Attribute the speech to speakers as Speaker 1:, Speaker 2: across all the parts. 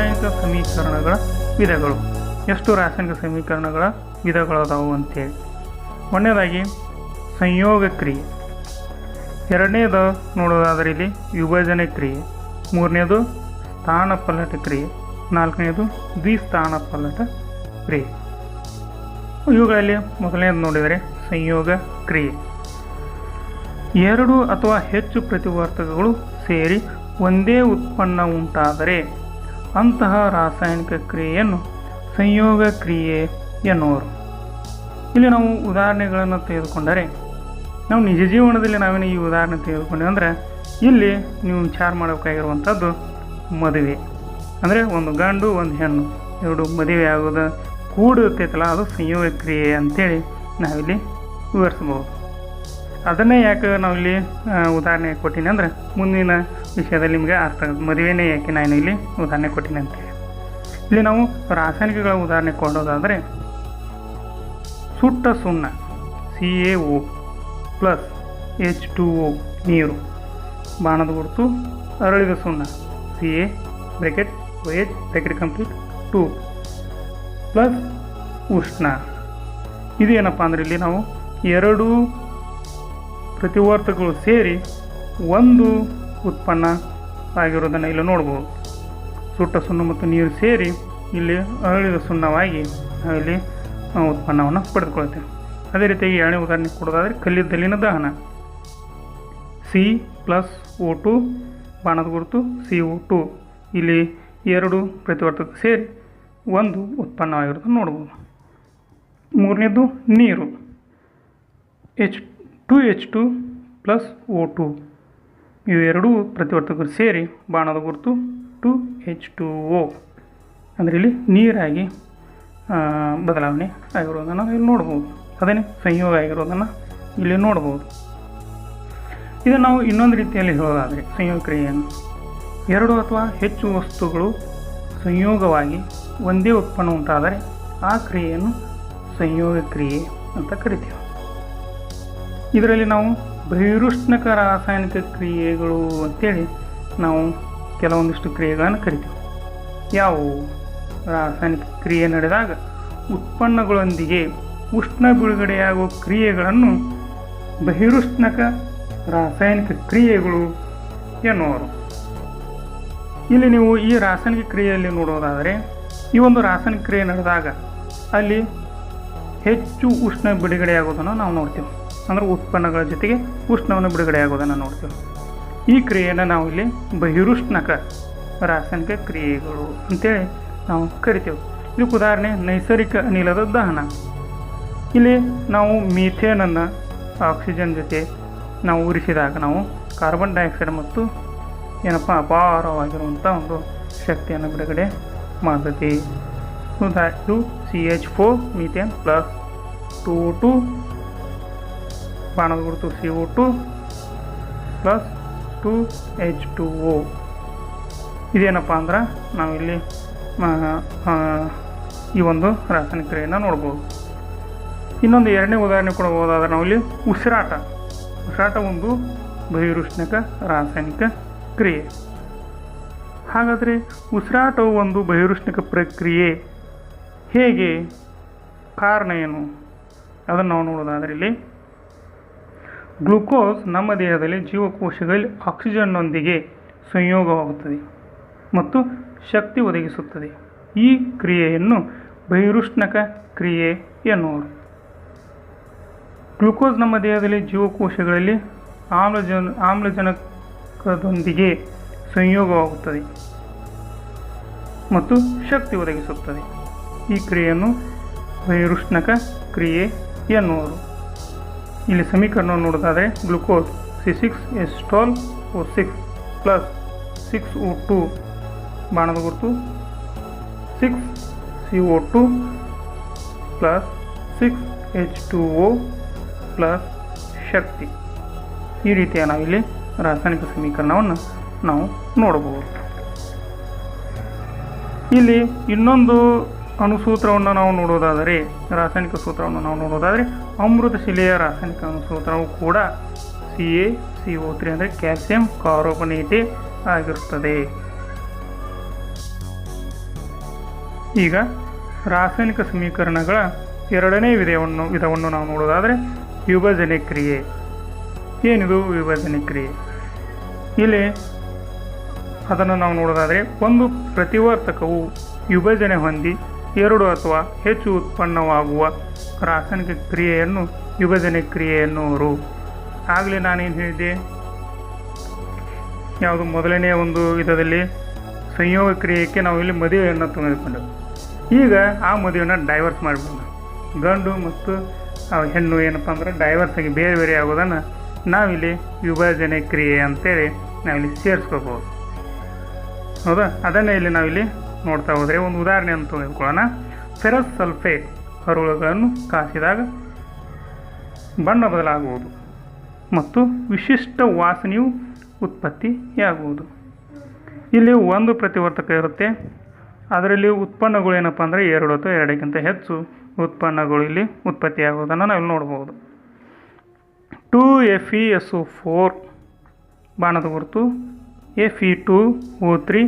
Speaker 1: ರಾಸಾಯನಿಕ ಸಮೀಕರಣಗಳ ವಿಧಗಳು. ಎಷ್ಟು ರಾಸಾಯನಿಕ ಸಮೀಕರಣಗಳ ವಿಧಗಳದಾವು ಅಂತೇಳಿ. ಒಂದನೇದಾಗಿ ಸಂಯೋಗ ಕ್ರಿಯೆ. ಎರಡನೇದು ನೋಡೋದಾದರೆ ಇಲ್ಲಿ ವಿಭಜನೆ ಕ್ರಿಯೆ. ಮೂರನೇದು ಸ್ಥಾನಪಲ್ಲಟ ಕ್ರಿಯೆ. ನಾಲ್ಕನೇದು ದ್ವಿಸ್ಥಾನ ಪಲ್ಲಟ ಕ್ರಿಯೆ. ಇವುಗಳಲ್ಲಿ ಮೊದಲನೇದು ನೋಡಿದರೆ ಸಂಯೋಗ ಕ್ರಿಯೆ. ಎರಡು ಅಥವಾ ಹೆಚ್ಚು ಪ್ರತಿವರ್ತಕಗಳು ಸೇರಿ ಒಂದೇ ಉತ್ಪನ್ನ ಉಂಟಾದರೆ ಅಂತಹ ರಾಸಾಯನಿಕ ಕ್ರಿಯೆಯನ್ನು ಸಂಯೋಗ ಕ್ರಿಯೆ ಎನ್ನುವರು. ಇಲ್ಲಿ ನಾವು ಉದಾಹರಣೆಗಳನ್ನು ತೆಗೆದುಕೊಂಡರೆ, ನಾವು ನಿಜ ಜೀವನದಲ್ಲಿ ನಾವೇನು ಈ ಉದಾಹರಣೆ ತೆಗೆದುಕೊಂಡೆ ಅಂದರೆ, ಇಲ್ಲಿ ನೀವು ವಿಚಾರ ಮಾಡಬೇಕಾಗಿರುವಂಥದ್ದು ಮದುವೆ. ಅಂದರೆ ಒಂದು ಗಂಡು, ಒಂದು ಹೆಣ್ಣು, ಎರಡು ಮದುವೆ ಆಗೋದು ಕೂಡಿರ್ತೈತಲ್ಲ ಅದು ಸಂಯೋಗ ಕ್ರಿಯೆ ಅಂತೇಳಿ ನಾವಿಲ್ಲಿ ವಿವರಿಸ್ಬೋದು ಅದನ್ನೇ ಯಾಕೆ ನಾವಿಲ್ಲಿ ಇಲ್ಲಿ ಉದಾಹರಣೆ ಕೊಟ್ಟಿನಿ ಅಂದರೆ, ಮುಂದಿನ ವಿಷಯದಲ್ಲಿ ನಿಮಗೆ ಅರ್ಥ ಆಗುತ್ತೆ ಮದುವೆನೇ ಯಾಕೆ ನಾನು ಇಲ್ಲಿ ಉದಾಹರಣೆ ಕೊಟ್ಟಿನಿ ಅಂತೇಳಿ ಇಲ್ಲಿ ನಾವು ರಾಸಾಯನಿಕಗಳ ಉದಾಹರಣೆ ಕೊಡೋದಾದರೆ, ಸುಟ್ಟ ಸುಣ್ಣ, C A O plus H two O ನೀರು, ಬಾಣದ ಗುರುತು, ಅರಳಿದ ಸುಣ್ಣ, C A bracket H bracket complete, two plus ಉಷ್ಣ. ಇದು ಏನಪ್ಪ ಅಂದರೆ ಇಲ್ಲಿ ನಾವು ಎರಡು ಪ್ರತಿವರ್ತಕಗಳು ಸೇರಿ ಒಂದು ಉತ್ಪನ್ನ ಆಗಿರೋದನ್ನು ಇಲ್ಲಿ ನೋಡ್ಬೋದು. ಸುಟ್ಟ ಸುಣ್ಣ ಮತ್ತು ನೀರು ಸೇರಿ ಇಲ್ಲಿ ಅರಳಿದ ಸುಣ್ಣವಾಗಿ ಇಲ್ಲಿ ಉತ್ಪನ್ನವನ್ನು ಪಡೆದುಕೊಳ್ತೇವೆ ಅದೇ ರೀತಿಯಾಗಿ ಎರಡನೇ ಉದಾಹರಣೆ ಕೊಡೋದಾದರೆ ಕಲ್ಲಿದ್ದಲಿನ ದಹನ. ಸಿ ಪ್ಲಸ್ ಓ ಟು ಬಾಣದ ಗುರುತು ಸಿ ಓ ಟು ಇಲ್ಲಿ ಎರಡು ಪ್ರತಿವರ್ತಕ ಸೇರಿ ಒಂದು ಉತ್ಪನ್ನವಾಗಿರೋದನ್ನು ನೋಡ್ಬೋದು. ಮೂರನೇದು ನೀರು. H two H two plus O two ಇವೆರಡೂ ಪ್ರತಿವರ್ತಕರು ಸೇರಿ ಬಾಣದ ಗುರುತು ಟು ಎಚ್ ಟು ಓ ಅಂದರೆ ಇಲ್ಲಿ ನೀರಾಗಿ ಬದಲಾವಣೆ ಆಗಿರೋದನ್ನು ಇಲ್ಲಿ ನೋಡ್ಬೋದು. ಅದೇನೇ? ಸಂಯೋಗ ಆಗಿರೋದನ್ನು ಇಲ್ಲಿ ನೋಡ್ಬೋದು. ಇದನ್ನು ನಾವು ಇನ್ನೊಂದು ರೀತಿಯಲ್ಲಿ ಹೇಳೋದಾದರೆ ಸಂಯೋಗ ಕ್ರಿಯೆಯನ್ನು. ಎರಡು ಅಥವಾ ಹೆಚ್ಚು ವಸ್ತುಗಳು ಸಂಯೋಗವಾಗಿ ಒಂದೇ ಉತ್ಪನ್ನ ಉಂಟಾದರೆ ಆ ಕ್ರಿಯೆಯನ್ನು ಸಂಯೋಗ ಕ್ರಿಯೆ ಅಂತ ಕರಿತೀವಿ. ಇದರಲ್ಲಿ ನಾವು ಬಹಿರುಷ್ಣಕ ರಾಸಾಯನಿಕ ಕ್ರಿಯೆಗಳು ಅಂತೇಳಿ ನಾವು ಕೆಲವೊಂದಿಷ್ಟು ಕ್ರಿಯೆಗಳನ್ನು ಕರಿತೀವಿ. ಯಾವುವು? ರಾಸಾಯನಿಕ ಕ್ರಿಯೆ ನಡೆದಾಗ ಉತ್ಪನ್ನಗಳೊಂದಿಗೆ ಉಷ್ಣ ಬಿಡುಗಡೆಯಾಗುವ ಕ್ರಿಯೆಗಳನ್ನು ಬಹಿರುಷ್ಣಕ ರಾಸಾಯನಿಕ ಕ್ರಿಯೆಗಳು ಎನ್ನುವರು. ಇಲ್ಲಿ ನೀವು ಈ ರಾಸಾಯನಿಕ ಕ್ರಿಯೆಯಲ್ಲಿ ನೋಡೋದಾದರೆ, ಈ ಒಂದು ರಾಸಾಯನಿಕ ಕ್ರಿಯೆ ನಡೆದಾಗ ಅಲ್ಲಿ ಹೆಚ್ಚು ಉಷ್ಣ ಬಿಡುಗಡೆಯಾಗೋದನ್ನು ನಾವು ನೋಡ್ತೀವಿ. ಅಂದರೆ ಉತ್ಪನ್ನಗಳ ಜೊತೆಗೆ ಉಷ್ಣವನ್ನು ಬಿಡುಗಡೆಯಾಗೋದನ್ನು ನೋಡ್ತೀವಿ. ಈ ಕ್ರಿಯೆಯನ್ನು ನಾವು ಇಲ್ಲಿ ಬಹಿರುಷ್ಣಕ ರಾಸಾಯನಿಕ ಕ್ರಿಯೆಗಳು ಅಂತೇಳಿ ನಾವು ಕರಿತೇವೆ. ಇದಕ್ಕೆ ಉದಾಹರಣೆ, ನೈಸರ್ಗಿಕ ಅನಿಲದ ದಹನ. ಇಲ್ಲಿ ನಾವು ಮೀಥೇನನ್ನು ಆಕ್ಸಿಜನ್ ಜೊತೆ ನಾವು ಉರಿಸಿದಾಗ ನಾವು ಕಾರ್ಬನ್ ಡೈಆಕ್ಸೈಡ್ ಮತ್ತು ಏನಪ್ಪ ಅಪಾರವಾಗಿರುವಂಥ ಒಂದು ಶಕ್ತಿಯನ್ನು ಬಿಡುಗಡೆ ಮಾಡ್ತೈತಿ. ಇದು C H four methane plus two two ಬಾಣದ ಗುರುತು C O two plus two H two O ಇದೇನಪ್ಪ ಅಂದ್ರೆ ನಾವಿಲ್ಲಿ ಈ ಒಂದು ರಾಸಾಯನಿಕ ಕ್ರಿಯೆಯನ್ನು ನೋಡ್ಬೋದು. ಇನ್ನೊಂದು ಎರಡನೇ ಉದಾಹರಣೆ ಕೊಡಬಹುದಾದ್ರೆ ನಾವಿಲ್ಲಿ ಉಸಿರಾಟ. ಉಸಿರಾಟ ಒಂದು ಬಹಿರುಷ್ಣಕ ರಾಸಾಯನಿಕ ಕ್ರಿಯೆ. ಹಾಗಾದರೆ ಉಸಿರಾಟವು ಒಂದು ಬಹಿರುಷ್ಣಕ ಪ್ರಕ್ರಿಯೆ. ಹೇಗೆ? ಕಾರಣ ಏನು? ಅದನ್ನು ನಾವು ನೋಡೋದಾದ್ರೆ ಇಲ್ಲಿ ಗ್ಲುಕೋಸ್ ನಮ್ಮ ದೇಹದಲ್ಲಿ ಜೀವಕೋಶಗಳಲ್ಲಿ ಆಕ್ಸಿಜನ್ನೊಂದಿಗೆ ಸಂಯೋಗವಾಗುತ್ತದೆ ಮತ್ತು ಶಕ್ತಿ ಒದಗಿಸುತ್ತದೆ. ಈ ಕ್ರಿಯೆಯನ್ನು ಬಹಿರುಷ್ಣಕ ಕ್ರಿಯೆ ಎನ್ನುವರು. ಗ್ಲುಕೋಸ್ ನಮ್ಮ ದೇಹದಲ್ಲಿ ಜೀವಕೋಶಗಳಲ್ಲಿ ಆಮ್ಲಜನ, ಆಮ್ಲಜನಕದೊಂದಿಗೆ ಸಂಯೋಗವಾಗುತ್ತದೆ ಮತ್ತು ಶಕ್ತಿ ಒದಗಿಸುತ್ತದೆ. ಈ ಕ್ರಿಯೆಯನ್ನು ಬಹಿರುಷ್ಣಕ ಕ್ರಿಯೆ ಎನ್ನುವರು. ಇಲ್ಲಿ ಸಮೀಕರಣವನ್ನು ನೋಡೋದಾದರೆ glucose C six ಎಸ್ಟಾಲ್ O six plus six O two ಬಾಣದ ಗುರುತು. Six C O two plus six H two O plus ಶಕ್ತಿ. ಈ ರೀತಿಯ ನಾವಿಲ್ಲಿ ರಾಸಾಯನಿಕ ಸಮೀಕರಣವನ್ನು ನಾವು ನೋಡಬಹುದು. ಇಲ್ಲಿ ಇನ್ನೊಂದು ಅಣುಸೂತ್ರವನ್ನು ನಾವು ನೋಡೋದಾದರೆ, ರಾಸಾಯನಿಕ ಸೂತ್ರವನ್ನು ನಾವು ನೋಡೋದಾದರೆ ಅಮೃತಶಿಲೆಯ ರಾಸಾಯನಿಕ ಅಣುಸೂತ್ರವು ಕೂಡ C A C O three ಅಂದರೆ ಕ್ಯಾಲ್ಸಿಯಂ ಕಾರ್ಬೋನೇಟೇ ಆಗಿರುತ್ತದೆ. ಈಗ ರಾಸಾಯನಿಕ ಸಮೀಕರಣಗಳ ಎರಡನೇ ವಿಧವನ್ನು ವಿಧವನ್ನು ನಾವು ನೋಡೋದಾದರೆ, ವಿಭಜನೆ ಕ್ರಿಯೆ. ಏನಿದು ವಿಭಜನೆ ಕ್ರಿಯೆ? ಇಲ್ಲಿ ಅದನ್ನು ನಾವು ನೋಡೋದಾದರೆ, ಒಂದು ಪ್ರತಿವರ್ತಕವು ವಿಭಜನೆ ಹೊಂದಿ ಎರಡು ಅಥವಾ ಹೆಚ್ಚು ಉತ್ಪನ್ನವಾಗುವ ರಾಸಾಯನಿಕ ಕ್ರಿಯೆಯನ್ನು ವಿಭಜನೆ ಕ್ರಿಯೆ ಎನ್ನುವರು. ಆಗಲೇ ನಾನೇನು ಹೇಳಿದೆ ಯಾವುದು ಮೊದಲನೇ ಒಂದು ವಿಧದಲ್ಲಿ ಸಂಯೋಗ ಕ್ರಿಯೆಗೆ ನಾವು ಇಲ್ಲಿ ಮದುವೆಯನ್ನು ತೆಗೆದುಕೊಂಡೆವು ಈಗ ಆ ಮದುವೆಯನ್ನು ಡೈವರ್ಸ್ ಮಾಡಿಬಿಡೋಣ. ಗಂಡು ಮತ್ತು ಹೆಣ್ಣು ಏನಪ್ಪ ಅಂದ್ರೆ ಡೈವರ್ಸ್ ಆಗಿ ಬೇರೆ ಬೇರೆ ಆಗೋದನ್ನು ನಾವಿಲ್ಲಿ ವಿಭಜನೆ ಕ್ರಿಯೆ ಅಂತೇಳಿ ನಾವಿಲ್ಲಿ ಸೇರಿಸ್ಕೋಬೋದು. ಹೌದಾ? ಅದನ್ನೇ ಇಲ್ಲಿ ನಾವಿಲ್ಲಿ ನೋಡ್ತಾ ಹೋದರೆ ಒಂದು ಉದಾಹರಣೆ ಅಂತ ತೆಗೆದುಕೊಳ್ಳೋಣ ಫೆರಸ್ ಸಲ್ಫೇಟ್ ಹರಳುಗಳನ್ನು ಕಾಸಿದಾಗ ಬಣ್ಣ ಬದಲಾಗುವುದು ಮತ್ತು ವಿಶಿಷ್ಟ ವಾಸನೆಯು ಉತ್ಪತ್ತಿಯಾಗುವುದು. ಇಲ್ಲಿ ಒಂದು ಪ್ರತಿವರ್ತಕ ಇರುತ್ತೆ. ಅದರಲ್ಲಿ ಉತ್ಪನ್ನಗಳು ಏನಪ್ಪ ಅಂದರೆ ಎರಡು ಅಥವಾ ಎರಡಕ್ಕಿಂತ ಹೆಚ್ಚು ಉತ್ಪನ್ನಗಳು ಇಲ್ಲಿ ಉತ್ಪತ್ತಿಯಾಗುವುದನ್ನು ನಾವು ಇಲ್ಲಿ ನೋಡ್ಬೋದು. Two F E S O four ಬಾಣದ ಗುರುತು F E two O three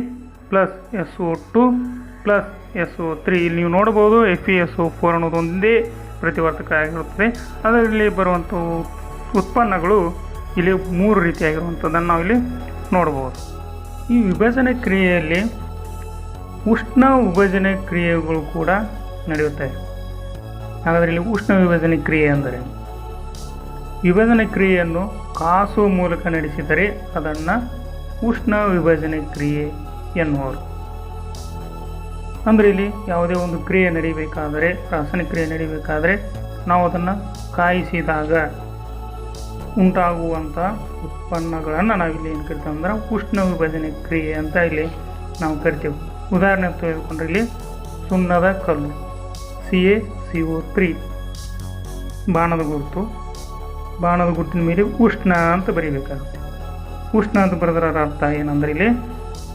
Speaker 1: plus S O two plus S O three ಇಲ್ಲಿ ನೀವು ನೋಡ್ಬೋದು F E S O four ಅನ್ನೋದು ಒಂದೇ ಪ್ರತಿವರ್ತಕ ಆಗಿರುತ್ತದೆ. ಅದರಲ್ಲಿ ಬರುವಂಥ ಉತ್ಪನ್ನಗಳು ಇಲ್ಲಿ ಮೂರು ರೀತಿಯಾಗಿರುವಂಥದ್ದನ್ನು ಇಲ್ಲಿ ನೋಡ್ಬೋದು ಈ ವಿಭಜನೆ ಕ್ರಿಯೆಯಲ್ಲಿ ಉಷ್ಣ ವಿಭಜನೆ ಕ್ರಿಯೆಗಳು ಕೂಡ ನಡೆಯುತ್ತವೆ. ಹಾಗಾದರೆ ಇಲ್ಲಿ ಉಷ್ಣ ವಿಭಜನೆ ಕ್ರಿಯೆ ಅಂದರೆ ವಿಭಜನೆ ಕ್ರಿಯೆಯನ್ನು ಕಾಸು ಮೂಲಕ ನಡೆಸಿದರೆ ಅದನ್ನು ಉಷ್ಣ ವಿಭಜನೆ ಕ್ರಿಯೆ ಎನ್ನುವರು. ಅಂದರೆ ಇಲ್ಲಿ ಯಾವುದೇ ಒಂದು ಕ್ರಿಯೆ ನಡೀಬೇಕಾದರೆ ರಾಸಾಯನಿಕ ಕ್ರಿಯೆ ನಡೀಬೇಕಾದರೆ ನಾವು ಅದನ್ನು ಕಾಯಿಸಿದಾಗ ಉಂಟಾಗುವಂಥ ಉತ್ಪನ್ನಗಳನ್ನು ನಾವಿಲ್ಲಿ ಏನು ಕರಿತೀವಿ ಅಂದ್ರೆ ಉಷ್ಣ ವಿಭಜನೆ ಕ್ರಿಯೆ ಅಂತ ಇಲ್ಲಿ ನಾವು ಕರಿತೀವಿ. ಉದಾಹರಣೆ ತೆಗೆದುಕೊಂಡ್ರೆ ಇಲ್ಲಿ ಸುಣ್ಣದ ಕಲ್ಲು C A C O three, ಬಾಣದ ಗುರುತು. ಬಾಣದ ಗುರುತಿನ ಮೇಲೆ ಉಷ್ಣ ಅಂತ ಬರೀಬೇಕಾಗುತ್ತೆ. ಉಷ್ಣ ಅಂತ ಬರೆದರ ಅರ್ಥ ಏನಂದ್ರೆ ಇಲ್ಲಿ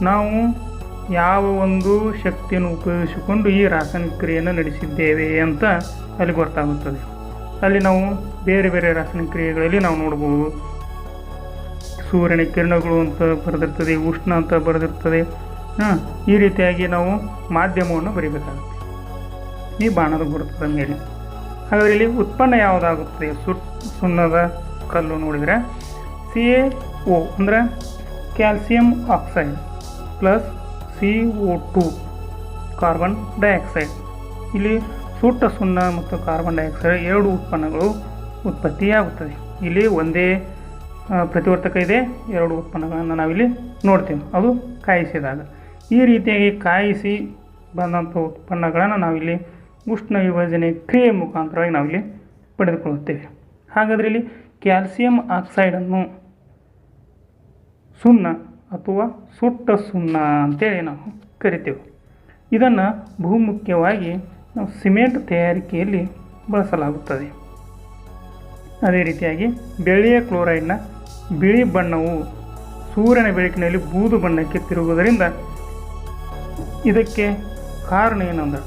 Speaker 1: ನಾವು ಯಾವ ಒಂದು ಶಕ್ತಿಯನ್ನು ಉಪಯೋಗಿಸಿಕೊಂಡು ಈ ರಾಸಾಯನಿಕ ಕ್ರಿಯೆಯನ್ನು ನಡೆಸಿದ್ದೇವೆ ಅಂತ ಅಲ್ಲಿ ಗೊತ್ತಾಗುತ್ತದೆ. ಅಲ್ಲಿ ನಾವು ಬೇರೆ ಬೇರೆ ರಾಸಾಯನಿಕ ಕ್ರಿಯೆಗಳಲ್ಲಿ ನಾವು ನೋಡ್ಬೋದು. ಸೂರ್ಯನ ಕಿರಣಗಳು ಅಂತ ಬರೆದಿರ್ತದೆ, ಉಷ್ಣ ಅಂತ ಬರೆದಿರ್ತದೆ. ಹಾಂ, ಈ ರೀತಿಯಾಗಿ ನಾವು ಮಾಧ್ಯಮವನ್ನು ಬರೀಬೇಕಾಗುತ್ತೆ. ಈ ಬಾಣದ ಗುರುತದ ಮೇಲೆ ಹಾಗಾದರೆ ಇಲ್ಲಿ ಉತ್ಪನ್ನ ಯಾವುದಾಗುತ್ತದೆ? ಸುಟ್ ಸುಣ್ಣದ ಕಲ್ಲು ನೋಡಿದರೆ ಸಿ ಎ ಓ ಅಂದರೆ calcium oxide. Plus C O two carbon dioxide ಇಲ್ಲಿ ಸುಟ್ಟ ಸುಣ್ಣ ಮತ್ತು ಕಾರ್ಬನ್ ಡೈಆಕ್ಸೈಡ್ ಎರಡು ಉತ್ಪನ್ನಗಳು ಉತ್ಪತ್ತಿಯಾಗುತ್ತದೆ ಇಲ್ಲಿ ಒಂದೇ ಪ್ರತಿವರ್ತಕ ಇದೆ, ಎರಡು ಉತ್ಪನ್ನಗಳನ್ನು ನಾವಿಲ್ಲಿ ನೋಡ್ತೀವಿ. ಅದು ಕಾಯಿಸಿದಾಗ. ಈ ರೀತಿಯಾಗಿ ಕಾಯಿಸಿ ಬಂದಂಥ ಉತ್ಪನ್ನಗಳನ್ನು ನಾವಿಲ್ಲಿ ಉಷ್ಣ ವಿಭಜನೆ ಕ್ರಿಯೆ ಮುಖಾಂತರವಾಗಿ ನಾವಿಲ್ಲಿ ಪಡೆದುಕೊಳ್ಳುತ್ತೇವೆ. ಹಾಗಾದರೆ ಇಲ್ಲಿ ಕ್ಯಾಲ್ಸಿಯಂ ಆಕ್ಸೈಡನ್ನು ಸುಣ್ಣ ಅಥವಾ ಸುಟ್ಟ ಸುಣ್ಣ ಅಂತೇಳಿ ನಾವು ಕರಿತೇವೆ. ಇದನ್ನು ಬಹುಮುಖ್ಯವಾಗಿ ನಾವು ಸಿಮೆಂಟ್ ತಯಾರಿಕೆಯಲ್ಲಿ ಬಳಸಲಾಗುತ್ತದೆ. ಅದೇ ರೀತಿಯಾಗಿ ಬೆಳ್ಳಿಯ ಕ್ಲೋರೈಡ್ನ ಬಿಳಿ ಬಣ್ಣವು ಸೂರ್ಯನ ಬೆಳಕಿನಲ್ಲಿ ಬೂದು ಬಣ್ಣಕ್ಕೆ ತಿರುಗುವುದರಿಂದ ಇದಕ್ಕೆ ಕಾರಣ ಏನಂದ್ರೆ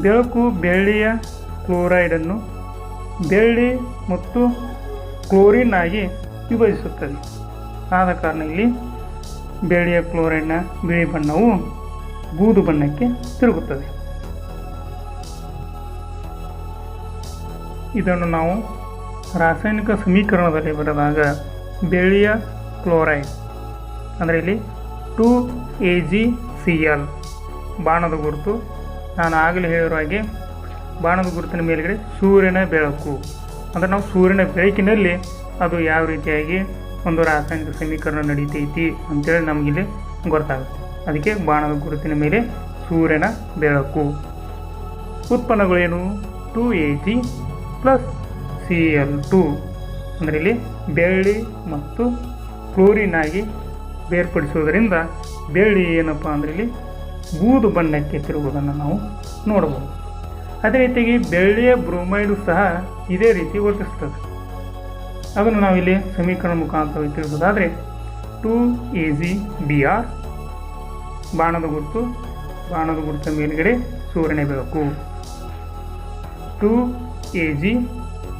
Speaker 1: ಬೆಳಕು ಬೆಳ್ಳಿಯ ಕ್ಲೋರೈಡನ್ನು ಬೆಳ್ಳಿ ಮತ್ತು ಕ್ಲೋರಿನ್ ಆಗಿ ವಿಭಜಿಸುತ್ತದೆ. ಆದ ಕಾರಣ ಇಲ್ಲಿ ಬೆಳ್ಳಿಯ ಕ್ಲೋರೈಡ್ನ ಬಿಳಿ ಬಣ್ಣವು ಬೂದು ಬಣ್ಣಕ್ಕೆ ತಿರುಗುತ್ತದೆ. ಇದನ್ನು ನಾವು ರಾಸಾಯನಿಕ ಸಮೀಕರಣದಲ್ಲಿ ಬರೆದಾಗ ಬೆಳ್ಳಿಯ ಕ್ಲೋರೈಡ್ ಅಂದರೆ ಇಲ್ಲಿ two A G C L ಬಾಣದ ಗುರುತು. ನಾನು ಆಗಲೇ ಹೇಳಿರೋ ಹಾಗೆ ಬಾಣದ ಗುರುತಿನ ಮೇಲುಗಡೆ ಸೂರ್ಯನ ಬೆಳಕು. ಅಂದರೆ ನಾವು ಸೂರ್ಯನ ಬೆಳಕಿನಲ್ಲಿ ಅದು ಯಾವ ರೀತಿಯಾಗಿ ಒಂದು ರಾಸಾಯನಿಕ ಸಮೀಕರಣ ನಡೀತೈತಿ ಅಂತೇಳಿ ನಮಗಿಲ್ಲಿ ಗೊತ್ತಾಗುತ್ತೆ. ಅದಕ್ಕೆ ಬಾಣದ ಗುರುತಿನ ಮೇಲೆ ಸೂರ್ಯನ ಬೆಳಕು. ಉತ್ಪನ್ನಗಳೇನು? Two A G plus C L two. ಅಂದರೆ ಇಲ್ಲಿ ಬೆಳ್ಳಿ ಮತ್ತು ಕ್ಲೋರಿನ್ ಆಗಿ ಬೇರ್ಪಡಿಸುವುದರಿಂದ ಬೆಳ್ಳಿ ಏನಪ್ಪ ಅಂದರೆ ಇಲ್ಲಿ ಬೂದು ಬಣ್ಣಕ್ಕೆ ತಿರುಗುವುದನ್ನು ನಾವು ನೋಡಬಹುದು. ಅದೇ ರೀತಿಯಾಗಿ ಬೆಳ್ಳಿಯ ಬ್ರೋಮೈಡು ಸಹ ಇದೇ ರೀತಿ ವರ್ತಿಸ್ತದೆ. ಅದನ್ನು ನಾವಿಲ್ಲಿ ಸಮೀಕರಣ ಮುಖಾಂತರ ತಿಳಿಸೋದಾದರೆ two A G B R ಬಾಣದ ಗುರುತು, ಬಾಣದ ಗುರುತ ಮೇಲುಗಡೆ ಸೂರ್ಯನ ಬೆಳಕು two A G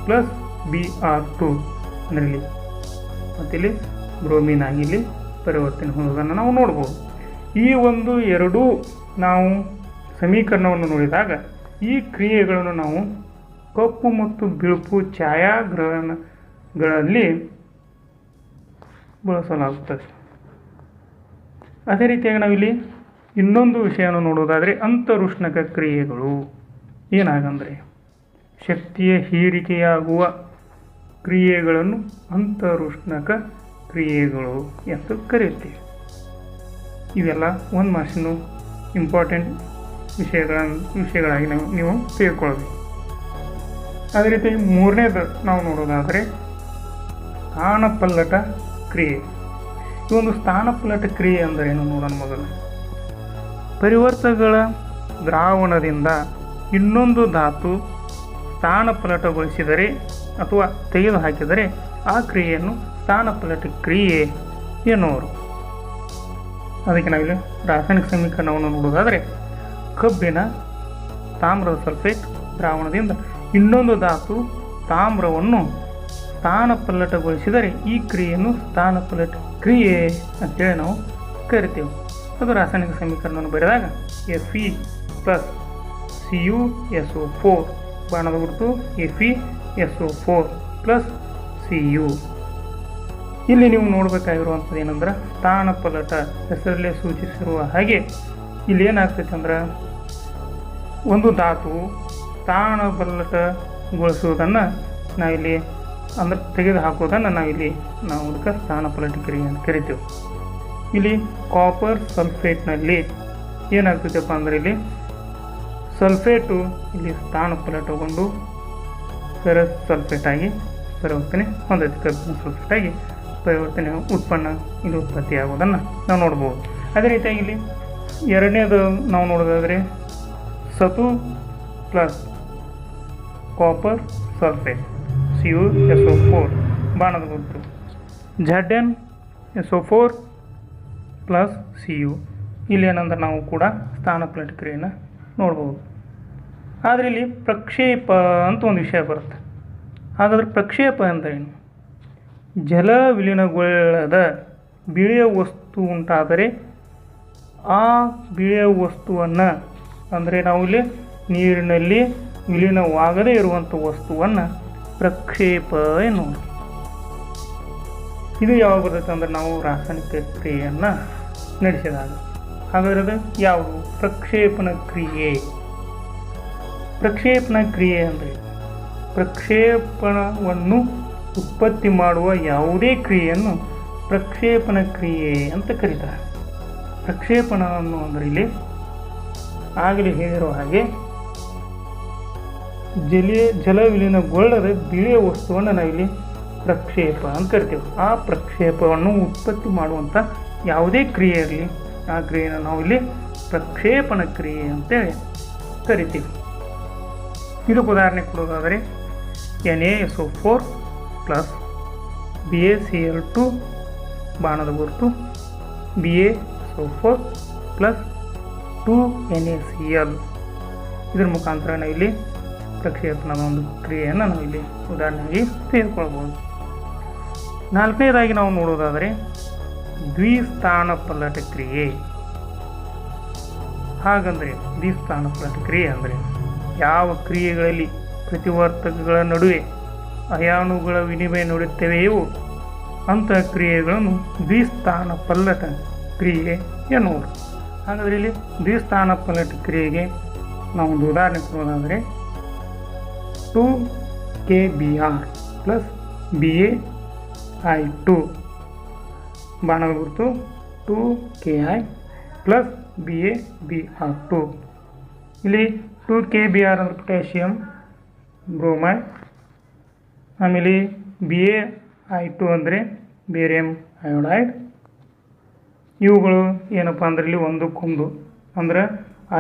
Speaker 1: plus B R two ಅಂದರೆ ಇಲ್ಲಿ ಮತ್ತಿಲ್ಲಿ ಬ್ರೋಮಿನ್ ಆಗಿ ಇಲ್ಲಿ ಪರಿವರ್ತನೆ ಹೊಂದೋದನ್ನು ನಾವು ನೋಡ್ಬೋದು. ಈ ಒಂದು ಎರಡೂ ನಾವು ಸಮೀಕರಣವನ್ನು ನೋಡಿದಾಗ ಈ ಕ್ರಿಯೆಗಳನ್ನು ನಾವು ಕಪ್ಪು ಮತ್ತು ಬಿಳುಪು ಛಾಯಾಗ್ರಹಣಗಳಲ್ಲಿ ಬಳಸಲಾಗುತ್ತದೆ. ಅದೇ ರೀತಿಯಾಗಿ ನಾವಿಲ್ಲಿ ಇನ್ನೊಂದು ವಿಷಯವನ್ನು ನೋಡೋದಾದರೆ ಅಂತರುಷ್ಣಕ ಕ್ರಿಯೆಗಳು. ಏನಾಗಂದರೆ ಶಕ್ತಿಯ ಹೀರಿಕೆಯಾಗುವ ಕ್ರಿಯೆಗಳನ್ನು ಅಂತರುಷ್ಣಕ ಕ್ರಿಯೆಗಳು ಎಂದು ಕರೆಯುತ್ತೇವೆ. ಇವೆಲ್ಲ ಒಂದು ಮಾಸಿನ ಇಂಪಾರ್ಟೆಂಟ್ ವಿಷಯಗಳ ವಿಷಯಗಳಾಗಿ ನಾವು ನೀವು ತಿಳ್ಕೊಳ್ಬೇಕು. ಅದೇ ರೀತಿ ಮೂರನೇದು ನಾವು ನೋಡೋದಾದರೆ ಸ್ಥಾನಪಲ್ಲಟ ಕ್ರಿಯೆ. ಈ ಒಂದು ಸ್ಥಾನಪಲ್ಲಟ ಕ್ರಿಯೆ ಅಂದರೇನು ನೋಡೋಣ ಮೊದಲು. ಪರಿವರ್ತಗಳ ದ್ರಾವಣದಿಂದ ಇನ್ನೊಂದು ಧಾತು ಸ್ಥಾನಪಲ್ಲಟಗೊಳಿಸಿದರೆ ಅಥವಾ ತೆಗೆದು ಹಾಕಿದರೆ ಆ ಕ್ರಿಯೆಯನ್ನು ಸ್ಥಾನಪಲ್ಲಟ ಕ್ರಿಯೆ ಎನ್ನುವರು. ಅದಕ್ಕೆ ನಾವಿಲ್ಲಿ ರಾಸಾಯನಿಕ ಸಮೀಕರಣವನ್ನು ನೋಡೋದಾದರೆ ಕಬ್ಬಿನ ತಾಮ್ರದ ಸಲ್ಫೇಟ್ ದ್ರಾವಣದಿಂದ ಇನ್ನೊಂದು ಧಾತು ತಾಮ್ರವನ್ನು ಸ್ಥಾನಪಲ್ಲಟಗೊಳಿಸಿದರೆ ಈ ಕ್ರಿಯೆಯನ್ನು ಸ್ಥಾನಪಲ್ಲಟ ಕ್ರಿಯೆ ಅಂತೇಳಿ ನಾವು ಕರಿತೇವೆ. ಅದು ರಾಸಾಯನಿಕ ಸಮೀಕರಣವನ್ನು ಬರೆದಾಗ F E plus C U S O four ಬಾಣದ ಗುರುತು F E S O four plus C U ಇಲ್ಲಿ ನೀವು ನೋಡಬೇಕಾಗಿರುವಂಥದ್ದು ಏನಂದ್ರೆ ಸ್ಥಾನಪಲ್ಲಟ ಹೆಸರಲ್ಲೇ ಸೂಚಿಸಿರುವ ಹಾಗೆ ಇಲ್ಲಿ ಏನಾಗ್ತೈತೆ ಅಂದ್ರೆ ಒಂದು ಧಾತು ಸ್ಥಾನಪಲ್ಲಟಗೊಳಿಸುವುದನ್ನು ನಾವಿಲ್ಲಿ ಅಂದ್ರೆ ತೆಗೆದು ಹಾಕೋದನ್ನು ನಾವಿಲ್ಲಿ ನಾವು ಅದಕ್ಕೆ ಸ್ಥಾನ ಕ್ರಿಯೆ ಅಂತ ಕರಿತೀವಿ. ಇಲ್ಲಿ ಕಾಪರ್ ಸಲ್ಫೇಟ್ನಲ್ಲಿ ಏನಾಗ್ತೈತಪ್ಪ ಅಂದ್ರೆ ಇಲ್ಲಿ ಸಲ್ಫೇಟು ಇಲ್ಲಿ ಸ್ಥಾನ ಪಲಟಗೊಂಡು ಫೆರಸ್ ಸಲ್ಫೇಟ್ ಸಲ್ಫೇಟಾಗಿ ಪರಿವರ್ತನೆ ಹೊಂದೈತೆ. ಕಬ್ಬಿಣ ಸಲ್ಫೇಟ್ ಆಗಿ ಪರಿವರ್ತನೆ ಉತ್ಪನ್ನ ಇಲ್ಲಿ ಉತ್ಪತ್ತಿಯಾಗೋದನ್ನು ನಾವು ನೋಡ್ಬೋದು. ಅದೇ ರೀತಿಯಾಗಿ ಇಲ್ಲಿ ಎರಡನೇದು ನಾವು ನೋಡೋದಾದರೆ ಸತು plus copper sulphate C U S O four ಬಾಣದ ಗುರುತು Z N S O four plus C U ಇಲ್ಲಿ ಏನಂದ್ರೆ ನಾವು ಕೂಡ ಸ್ಥಾನ ಪ್ರತಿಕ್ರಿಯೆಯನ್ನು ನೋಡ್ಬೋದು. ಆದರೆ ಇಲ್ಲಿ ಪ್ರಕ್ಷೇಪ ಅಂತ ಒಂದು ವಿಷಯ ಬರುತ್ತೆ. ಹಾಗಾದ್ರೆ ಪ್ರಕ್ಷೇಪ ಅಂದ್ರೇನು ಏನು? ಜಲ ವಿಲೀನಗೊಳ್ಳದ ಬಿಳಿಯ ವಸ್ತು ಉಂಟಾದರೆ ಆ ಬಿಳಿಯ ವಸ್ತುವನ್ನು, ಅಂದರೆ ನಾವು ಇಲ್ಲಿ ನೀರಿನಲ್ಲಿ ವಿಲೀನವಾಗದೇ ಇರುವಂಥ ವಸ್ತುವನ್ನು ಪ್ರಕ್ಷೇಪ ಎನ್ನುವುದು ಇದು ಯಾವಾಗ ಬರ್ತೈತೆ ಅಂದ್ರೆ ನಾವು ರಾಸಾಯನಿಕ ಕ್ರಿಯೆಯನ್ನು ನಡೆಸಿದಾಗ. ಹಾಗಾದ್ರೆ ಯಾವುದು ಪ್ರಕ್ಷೇಪಣ ಕ್ರಿಯೆ. ಪ್ರಕ್ಷೇಪಣ ಕ್ರಿಯೆ ಅಂದರೆ ಪ್ರಕ್ಷೇಪಣವನ್ನು ಉತ್ಪತ್ತಿ ಮಾಡುವ ಯಾವುದೇ ಕ್ರಿಯೆಯನ್ನು ಪ್ರಕ್ಷೇಪಣ ಕ್ರಿಯೆ ಅಂತ ಕರೀತಾರೆ. ಪ್ರಕ್ಷೇಪಣ ಅನ್ನೋ ಅಂದ್ರೆ ಇಲ್ಲಿ ಆಗಲೇ ಹೇಳಿರುವ ಹಾಗೆ ಜಲಿಯ ಜಲ ವಿಲೀನಗೊಳ್ಳದೆ ಬಿಳಿಯ ವಸ್ತುವನ್ನು ನಾವಿಲ್ಲಿ ಪ್ರಕ್ಷೇಪ ಅಂತ ಕರಿತೇವೆ. ಆ ಪ್ರಕ್ಷೇಪವನ್ನು ಉತ್ಪತ್ತಿ ಮಾಡುವಂಥ ಯಾವುದೇ ಕ್ರಿಯೆ ಇರಲಿ, ಆ ಕ್ರಿಯೆಯನ್ನು ನಾವಿಲ್ಲಿ ಪ್ರಕ್ಷೇಪಣ ಕ್ರಿಯೆ ಅಂತೇಳಿ ಕರಿತೀವಿ. ಇದಕ್ಕೆ ಉದಾಹರಣೆ ಕೊಡೋದಾದರೆ N A S O four plus B A C L two ಬಾಣದ ಗುರುತು B A S O four plus two N A C L ಇದರ ಮುಖಾಂತರ ನಾವಿಲ್ಲಿ ಪ್ರಕ್ಷೇಪಣದ ಒಂದು ಕ್ರಿಯೆಯನ್ನು ನಾವು ಇಲ್ಲಿ ಉದಾಹರಣೆಯಾಗಿ ತೆಗೆದುಕೊಳ್ಬೋದು. ನಾಲ್ಕನೇದಾಗಿ ನಾವು ನೋಡೋದಾದರೆ ದ್ವಿಸ್ಥಾನ ಪಲ್ಲಟ ಕ್ರಿಯೆ. ಹಾಗಂದರೆ ದ್ವಿಸ್ಥಾನ ಪಲ್ಲಟ ಕ್ರಿಯೆ ಅಂದರೆ ಯಾವ ಕ್ರಿಯೆಗಳಲ್ಲಿ ಪ್ರತಿವರ್ತಕಗಳ ನಡುವೆ ಅಯಾಣುಗಳ ವಿನಿಮಯ ನೋಡುತ್ತವೆಯೋ ಅಂತಹ ಕ್ರಿಯೆಗಳನ್ನು ದ್ವಿಸ್ಥಾನ ಪಲ್ಲಟ ಕ್ರಿಯೆ ಎನ್ನುವರು ಹಾಗಾದರೆ ಇಲ್ಲಿ ದ್ವಿಸ್ಥಾನ ಪಲ್ಲಟ ಕ್ರಿಯೆಗೆ ನಾವು ಒಂದು ಉದಾಹರಣೆ ಕೊಡೋದಾದರೆ two K B R plus B A I two. ಬಾಣದ ಗುರುತು two K I plus B A B R two. ಇಲ್ಲಿ ಟು ಕೆ ಬಿ ಆರ್ ಅಂದ್ರೆ ಪೊಟ್ಯಾಷಿಯಮ್ ಬ್ರೋಮೈಡ್. ಆಮೇಲೆ ಬಿ ಎ ಐ ಟು ಅಂದರೆ ಬೇರಿಯಮ್ ಅಯೋಡೈಡ್. ಇವುಗಳು ಏನಪ್ಪ ಅಂದ್ರೆ ಇಲ್ಲಿ ಒಂದಕ್ಕೊಂದು ಅಂದ್ರೆ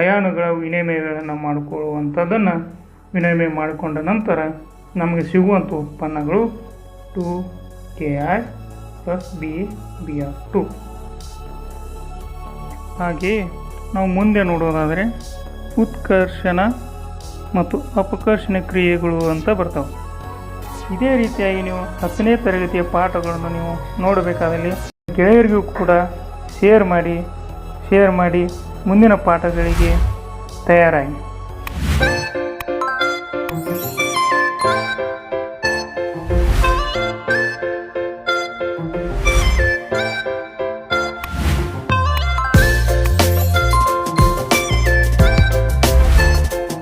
Speaker 1: ಅಯಾನುಗಳ ವಿನಿಮಯಗಳನ್ನು ಮಾಡಿಕೊಳ್ಳುವಂಥದ್ದನ್ನು ವಿನಿಮಯ ಮಾಡಿಕೊಂಡ ನಂತರ ನಮಗೆ ಸಿಗುವಂಥ ಉತ್ಪನ್ನಗಳು two K R plus B B R two. ಹಾಗೆಯೇ ನಾವು ಮುಂದೆ ನೋಡೋದಾದರೆ ಉತ್ಕರ್ಷಣ ಮತ್ತು ಅಪಕರ್ಷಣ ಕ್ರಿಯೆಗಳು ಅಂತ ಬರ್ತಾವೆ. ಇದೇ ರೀತಿಯಾಗಿ ನೀವು ಹತ್ತನೇ ತರಗತಿಯ ಪಾಠಗಳನ್ನು ನೀವು ನೋಡಬೇಕಾದಲ್ಲಿ ಗೆಳೆಯರಿಗೂ ಕೂಡ ಶೇರ್ ಮಾಡಿ ಶೇರ್ ಮಾಡಿ ಮುಂದಿನ ಪಾಠಗಳಿಗೆ ತಯಾರಾಗಿ.